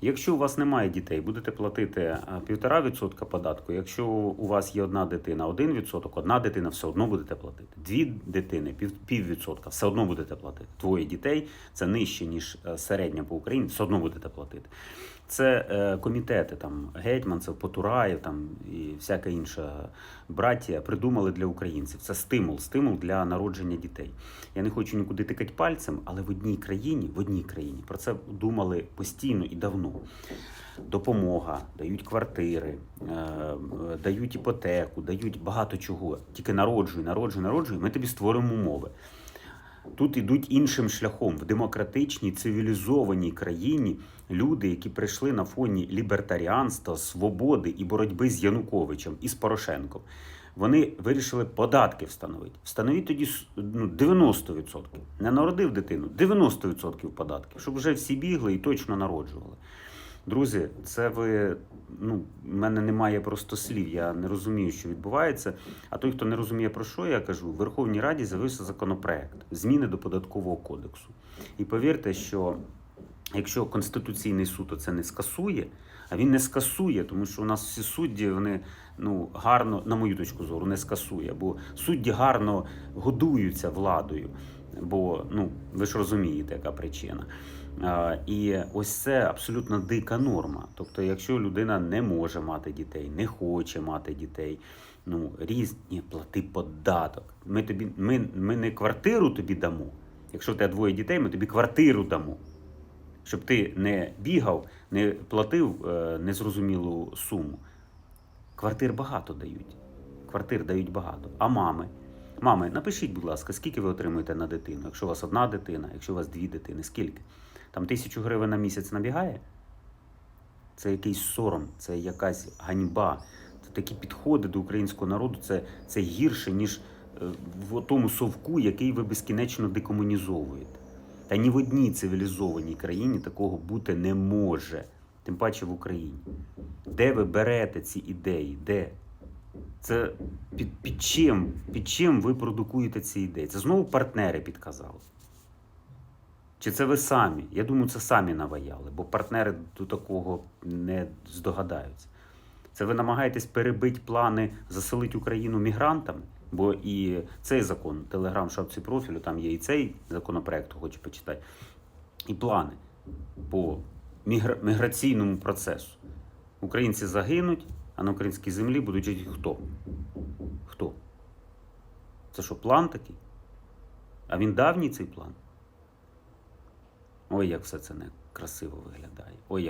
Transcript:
Якщо у вас немає дітей, будете платити е, 1,5% податку. Якщо у вас є одна дитина, 1%, одна дитина все одно будете платити. Дві дитини, пів, піввідсотка, все одно будете платити. Двоє дітей це нижче, ніж е, середня по Україні, все одно будете платити. Це е, комітети, там Гетьманцев, Потураєв там, і всяка інша браття придумали для українців. Це стимул, стимул для народження дітей. Я не хочу нікуди тикати пальцем, але в одній країні, в одній країні про це думали постійно і давно. Допомога, дають квартири, е, дають іпотеку, дають багато чого. Тільки народжуй, народжуй, народжуй. Ми тобі створимо умови. Тут ідуть іншим шляхом в демократичній, цивілізованій країні люди, які прийшли на фоні лібертаріанства, свободи і боротьби з Януковичем і з Порошенком. Вони вирішили податки встановити. Встановіть тоді ну, 90%. Не народив дитину, 90% податків, щоб вже всі бігли і точно народжували. Друзі, це ви. Ну, в мене немає просто слів. Я не розумію, що відбувається. А той, хто не розуміє про що я кажу, в Верховній Раді з'явився законопроект зміни до податкового кодексу. І повірте, що якщо Конституційний суд це не скасує, а він не скасує, тому що у нас всі судді вони ну гарно, на мою точку зору, не скасує, бо судді гарно годуються владою. Бо ну ви ж розумієте, яка причина. А, І ось це абсолютно дика норма. Тобто, якщо людина не може мати дітей, не хоче мати дітей, ну різні плати податок. Ми тобі, ми, ми не квартиру тобі дамо. Якщо в тебе двоє дітей, ми тобі квартиру дамо. Щоб ти не бігав, не платив е, незрозумілу суму. Квартир багато дають. Квартир дають багато. А мами? Мами, напишіть, будь ласка, скільки ви отримуєте на дитину? Якщо у вас одна дитина, якщо у вас дві дитини, скільки? Там тисячу гривень на місяць набігає? Це якийсь сором, це якась ганьба. Це такі підходи до українського народу, це, це гірше, ніж е, в тому совку, який ви безкінечно декомунізовуєте. Та ні в одній цивілізованій країні такого бути не може, тим паче в Україні. Де ви берете ці ідеї? Де? Це під, під, чим, під чим ви продукуєте ці ідеї? Це знову партнери підказали. Чи це ви самі? Я думаю, це самі наваяли, бо партнери до такого не здогадаються. Це ви намагаєтесь перебити плани заселити Україну мігрантами, бо і цей закон, телеграм шапці профілю, там є і цей законопроект, хоче почитати, і плани по мігра- міграційному процесу. Українці загинуть, а на українській землі будуть жити хто? Хто? Це що, план такий? А він давній цей план? Ой, як все це некрасиво виглядає. Ой, як